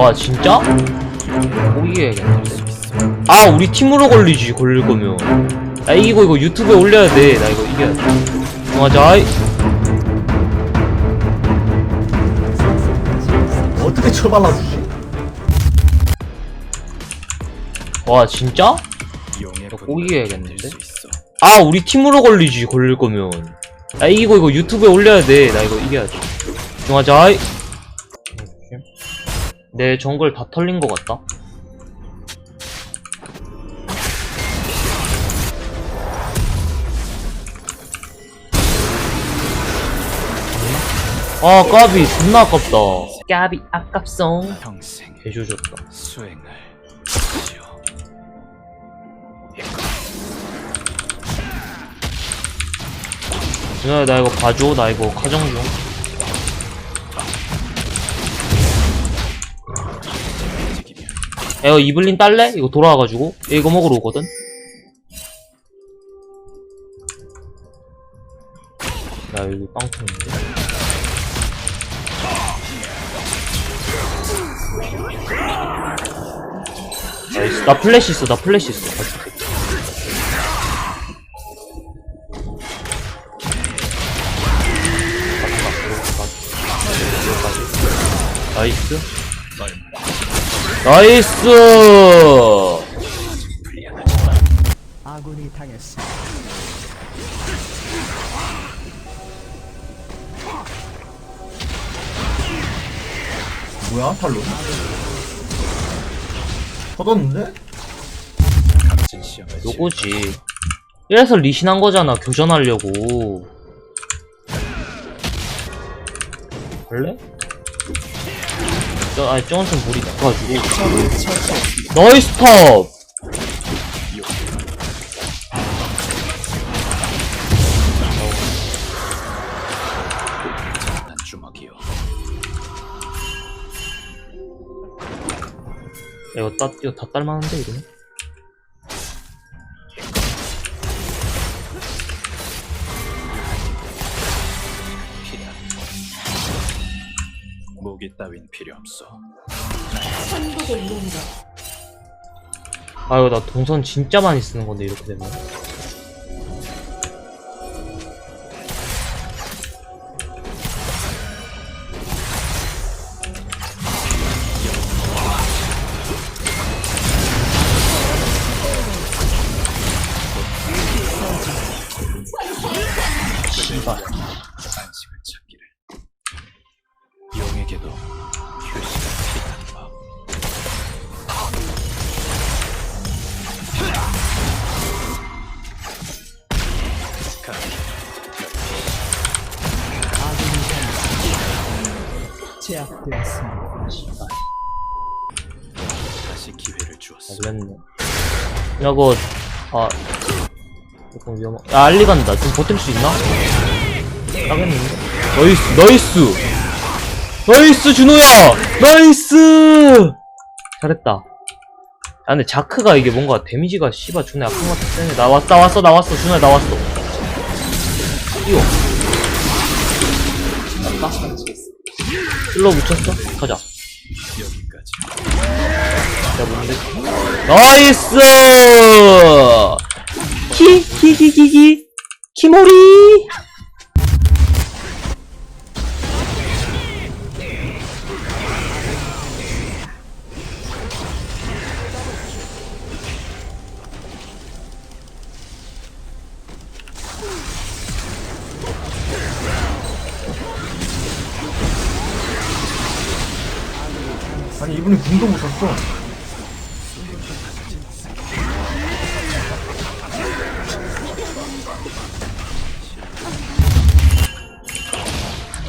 와 진짜? 포기해야겠는데 아 우리 팀으로 걸리지 걸릴 거면 야 이거 이거 유튜브에 올려야 돼 나 이거 이겨야 돼 맞아 어떻게 처발라주지? 와 진짜? 수 있어. 아 우리 팀으로 걸리지 걸릴 거면 야 이거 이거 유튜브에 올려야 돼 나 이거 이겨야 돼 맞아 내 정글 다 털린 것 같다. 아 까비 존나 아깝다. 까비 아깝송 평생 개조졌다. 수행을 하시오. 누나 나 이거 봐줘. 나 이거 가정 중 야, 이거 이블린 딸래? 이거 돌아와가지고. 얘 이거 먹으러 오거든. 야 여기 빵통인데? 나이스. 나 플래시 있어 나 플래시 있어 나이스 아군이 당했습니다. 뭐야 탈론? 터졌는데? 요거지 이래서 리신한 거잖아 교전하려고 원래? 저, 아니 나이스 탑! 난 주먹이요. 야, 이거 따, 이거 다 딸만한데 이러면? 따윈 필요 없어. 아 이거 나 동선 진짜 많이 쓰는 건데 이렇게 되면. 씨발 제압되었습니다. 씨발 다시 기회를 주었어. 잘렸네. 이거 아 조금 위험하 야 알리 간다. 좀 버틸 수 있나? 따겠는데? 나이스 나이스! 나이스 준호야! 나이스! 잘했다. 아 근데 자크가 이게 뭔가 데미지가 씨발 존나 약한 것 같아. 세네 나왔어 나왔어 나왔어. 준호야 나왔어. 이거 슬로 묻혔어? 가자 여기까지. 야 뭔데? 나이스! 키, 키, 키, 키, 키. 키모리! 이분이 궁도 못 샀어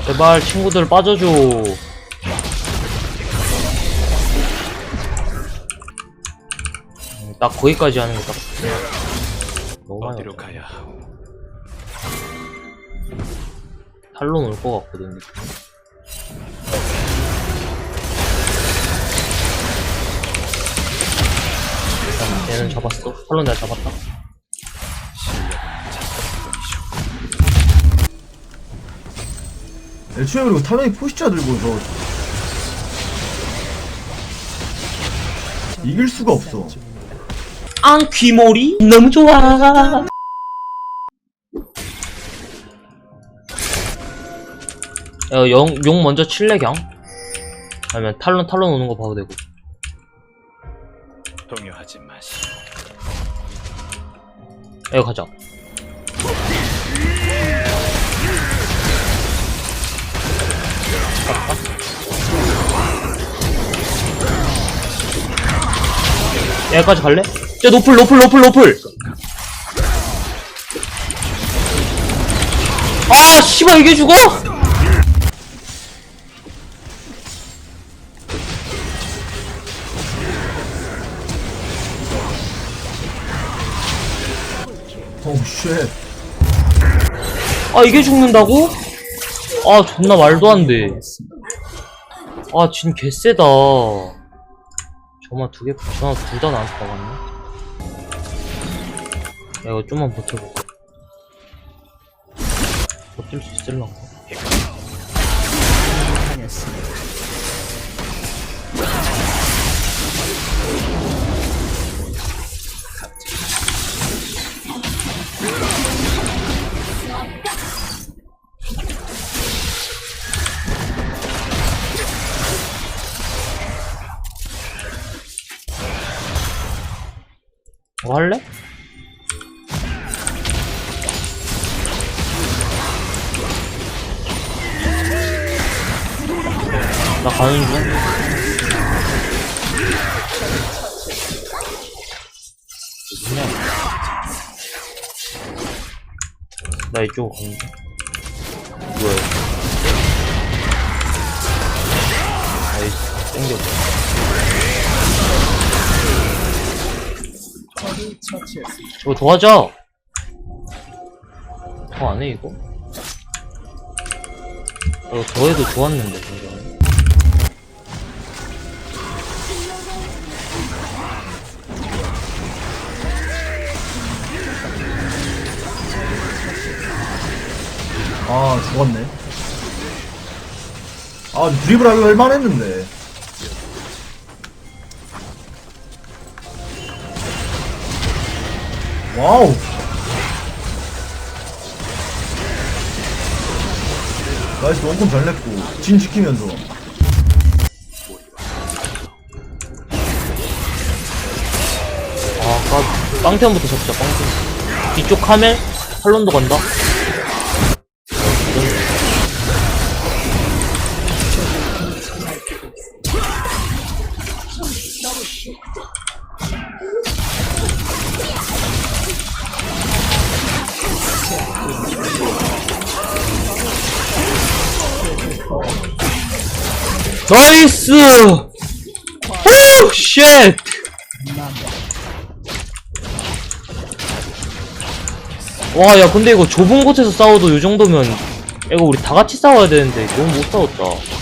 제발 친구들 빠져줘. 음, 딱 거기까지 하는 게 딱. 너무 많이 어디로. 가야? 탈론 올 것 같거든. 느 얘는 잡았어. 탈론 내가 잡았다. 애초에 그리고 탈론이 포시자 들고 저 이길 수가 없어. 앙퀴모리 너무 좋아. 야, 용, 용 먼저 칠래 경? 아니면 탈론 탈론 오는 거 봐도 되고. 동요하지 마시오. 야, 가자. 여기까지 갈래? 쟤 노플 노플 노플 노플 아 씨발 이게 죽어? 어우, 쉣. 아 이게 죽는다고? 아 존나 말도 안 돼 아 진 개쎄다 저만 두개 저만 둘다 나한테 박았네 야 이거 좀만 버텨보자 버틸 수 있을란가? 뭐 할래? 나 가는 중. 어디냐? 나 이쪽으로 가는 중. 뭐야? 나이 이거 도와줘! 더 안해, 이거? 아, 이거 더 해도 좋았는데, 굉장히. 아, 죽었네. 아, 드리블 하기 얼마나 했는데. 와우. 나이스, 원콤 잘 냈고. 진 지키면서. 아, 아까 빵태원부터 잡자, 빵태원. 뒤쪽 카멜? 팔론도 간다? 나이스! 오, 쉣! 와, 야, 근데 이거 좁은 곳에서 싸워도 이 정도면, 이거 우리 다 같이 싸워야 되는데, 너무 못 싸웠다.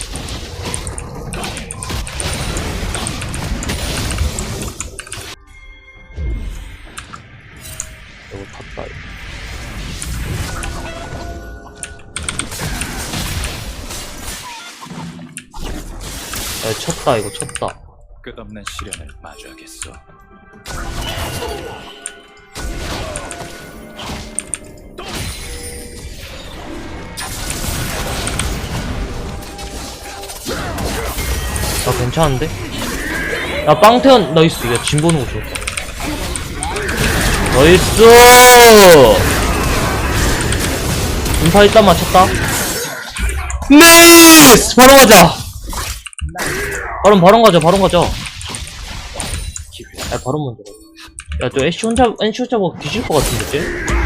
쳤다, 이거 쳤다. 끝없는 시련을 마주하겠소. 나 괜찮은데? 야, 빵태원, 나이스. 야, 진 보는 거 좋다. 나이스! 인파 일단 맞췄다. 네이스! 바로 가자! 바로, 바로 가자, 바로 가자. 야, 바로 먼저 가자. 야, 저 애쉬 혼자, 애쉬 혼자 뭐 뒤질 것 같은데, 쟤?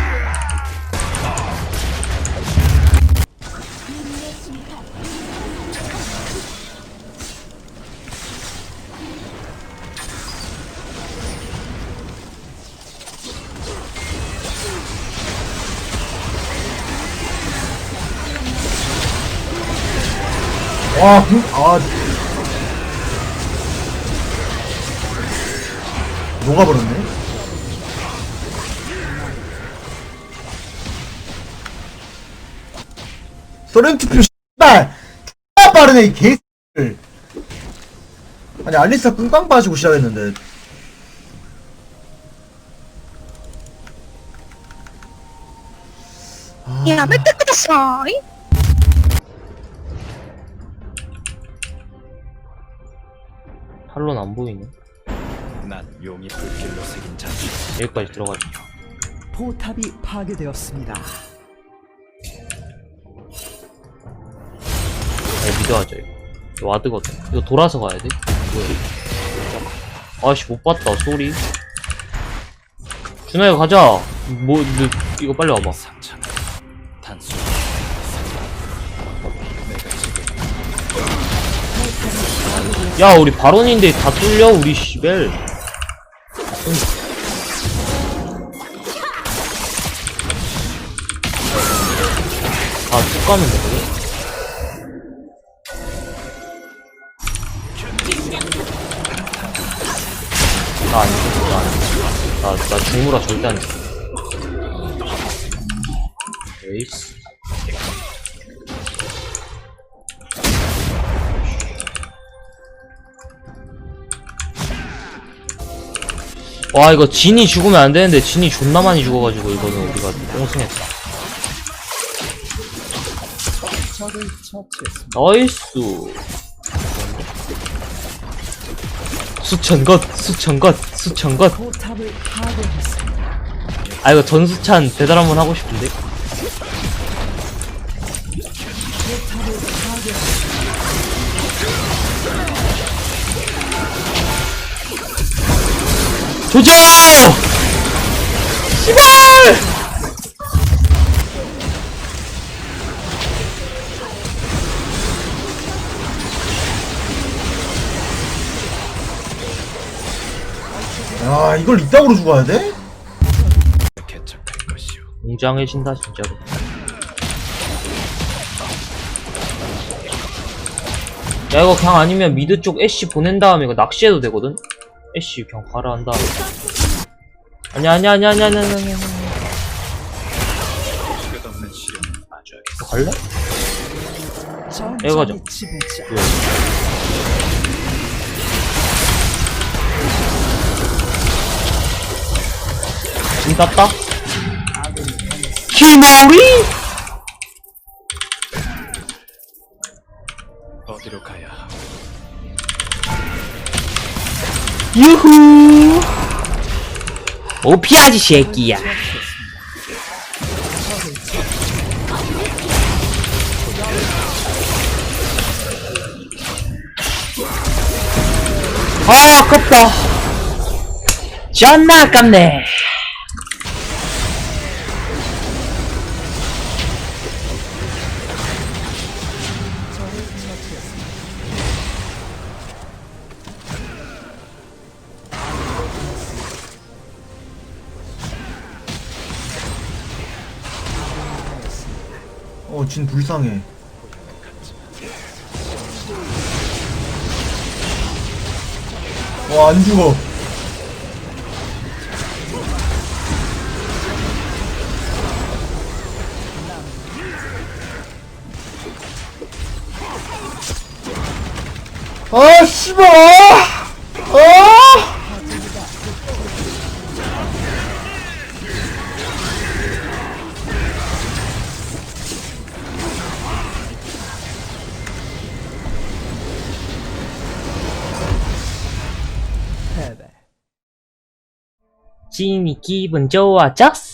와, 그, 아. 녹아버렸네 소렌투표 씨발 X나 빠르네 이 개X를 아니 알리사 끙깡 빠지고 시작했는데 아. 야, 몇 대, 끝났어. 잉? 탈론 안 보이네. 난 용이 불길로 새긴 자식. 여기까지 들어가지. 포탑이 파괴되었습니다. 네, 믿어야죠, 이거. 와드거든. 이거 돌아서 가야 돼. 뭐야. 아씨, 못 봤다, 쏘리. 준호야, 가자. 뭐, 너, 이거 빨리 와봐. 상처는 단순. 내가 지금 야, 우리 바론인데 다 뚫려, 우리 시벨. 아, 쭉 가면 되거든? 나안 죽어, 나안 죽어. 나, 나 중무라 절대 안 죽어. 에이스. 와 이거 진이 죽으면 안 되는데 진이 존나 많이 죽어가지고 이거는 우리가 처치했습니다. 나이스 수천 것 수천 것 수천 것아 포탑을 파괴했습니다. 이거 전수찬 대달 한번 하고 싶은데 조져 씨발 야 이걸 이따구로 죽어야 돼? 웅장해진다 진짜로 야 이거 그냥 아니면 미드 쪽 애쉬 보낸 다음에 이거 낚시해도 되거든? 애쉬 그냥 가라 한 다음에 아니야 아니야 아니야 아니야 아니야 아니야 아니야 끝없는 시련을 마주하겠어. 너 갈래? 가자. 지배자. 예. 진 땄다? 키모리? 유후. 오피아지 새끼야. 아 아깝다. 존나 아깝네 어 진 불쌍해. 와 안 죽어. 아 씨발 패배. 진이 기분 좋아졌어